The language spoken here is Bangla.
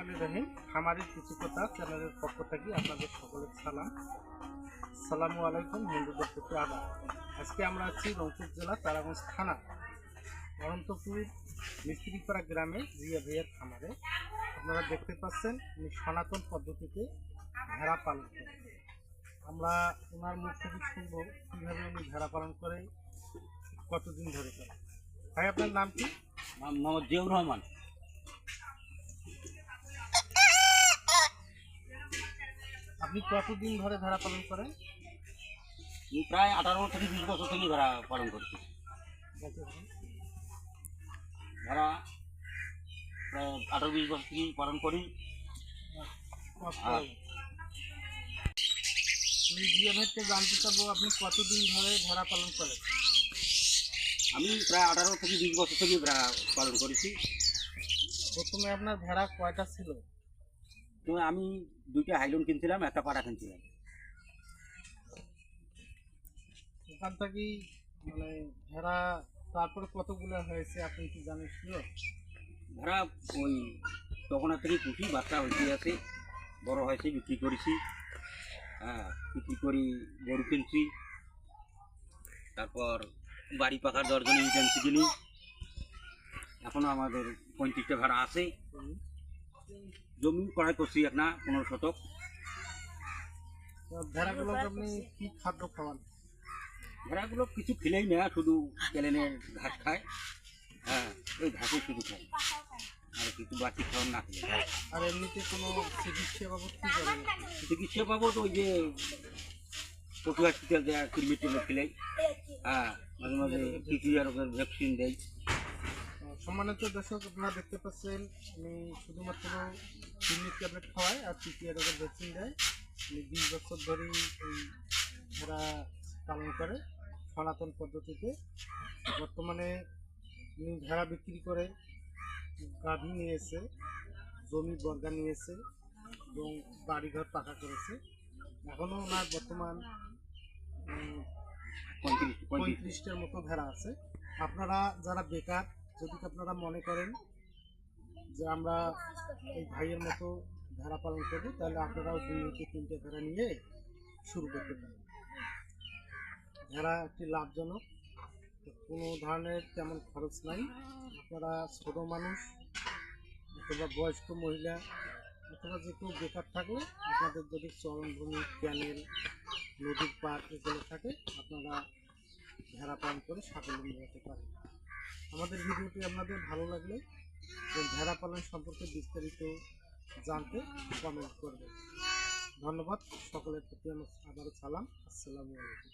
রহমান রহিম খামারের কথা চ্যানেলের পক্ষ থেকে আপনাদের সকলের সালাম। সালামু আলাইকুম হিন্দুদের প্রতি আদাব। আজকে আমরা আছি রংপুর জেলা তারাগঞ্জ থানা অনন্তপুর মিস্ত্রিপাড়া গ্রামে জিয়া ভাইয়ের খামারে। আপনারা দেখতে পাচ্ছেন, উনি সনাতন পদ্ধতিতে ভেড়া পালন করেন। আমরা ওনার মুখ থেকে শুনব কীভাবে উনি ভেড়া পালন করে, কতদিন ধরে করেন। ভাই, আপনার নাম কি? নাম মোহাম্মদ জিয়াউর রহমান। আপনি কতদিন ধরে ভেড়া পালন করেন? প্রায় আঠারো থেকে বিশ বছর থেকে ভেড়া পালন করছি। ভেড়া প্রায় আঠারো বিশ বছর থেকে পালন করি। জানতে চাবো আপনি কতদিন ধরে ভেড়া পালন করেন? আমি প্রায় আঠারো থেকে বিশ বছর থেকে ভেড়া পালন করেছি। প্রথমে আপনার ভেড়া কয়টা ছিল? তো আমি দুইটা হাইলন কিনছিলাম একটা পাটা কিনছিলাম। ওখান থেকেই মানে ভেড়া তারপরে কতগুলো হয়েছে আপনি কি জানেন শিওর ভেড়া ওই তখন থেকে পুষি বাচ্চা হয়েছে আছে বড় হয়েছে বিক্রি করেছি। হ্যাঁ বিক্রি করি গরু কিনছি। তারপর বাড়ি পাখার দশজনে ইটেন্সি কিনি। এখনও আমাদের পঁয়ত্রিশটা ভেড়া আছে। জমি ক্রয় করছি না পনেরো শতক। ভেড়াগুলোকে আপনি কি খাদ্য খাওয়ান? ভেড়াগুলো কিছু খেলেই না শুধু কেলেনের ঘাস খায়। হ্যাঁ ওই ঘাসে শুধু খায়। আর কিছু বাড়তি খাওয়ার না খেলে। আর এমনিতে কোনো চিকিৎসা বাবদ কি করেন? চিকিৎসা পাবো তো ওই যে পশু হসপিটাল দেয় কৃমি টেলে খেলে। হ্যাঁ মাঝে মাঝে রোগের ভ্যাকসিন দেয়। সম্মানিত দর্শক আপনারা দেখতে পাচ্ছেন আমি শুধুমাত্র কিডনির ট্যাবলেট খাওয়াই আর টিটিআর রোগের ভ্যাকসিন দেয়। উনি বিশ বছর ধরেই এই ওরা পালন করে সনাতন পদ্ধতিতে। বর্তমানে ভেড়া বিক্রি করে গাভী নিয়েছে জমি বর্গা নিয়েছে এবং বাড়িঘর পাকা করেছে। এখনও ওনার বর্তমান পঁয়ত্রিশটার মতো ভেড়া আছে। আপনারা যারা বেকার যদি আপনারা মনে করেন যে আমরা এই ভাইয়ের মতো ভেড়া পালন করব তাহলে আপনারাও দুই থেকে তিনটে ভেড়া নিয়ে শুরু করতে পারেন। ভেড়া একটি লাভজনক। কোনো ধরনের তেমন খরচ নাই। আপনারা ছোট মানুষ অথবা বয়স্ক মহিলা অথবা যে কেউ বেকার থাকলে আপনাদের যদি চরণভূমি, ক্যানেল, নদীর পার্ক এগুলো থাকে, আপনারা ভেড়া পালন করে স্বাবলম্বী হতে পারেন। আমাদের ভিডিওটি আপনাদের ভালো লাগলে ভেড়া পালন সম্পর্কে বিস্তারিত জানতে কমেন্ট করবেন। ধন্যবাদ। সকলের প্রতি আমার আবারও সালাম। আসসালামু আলাইকুম।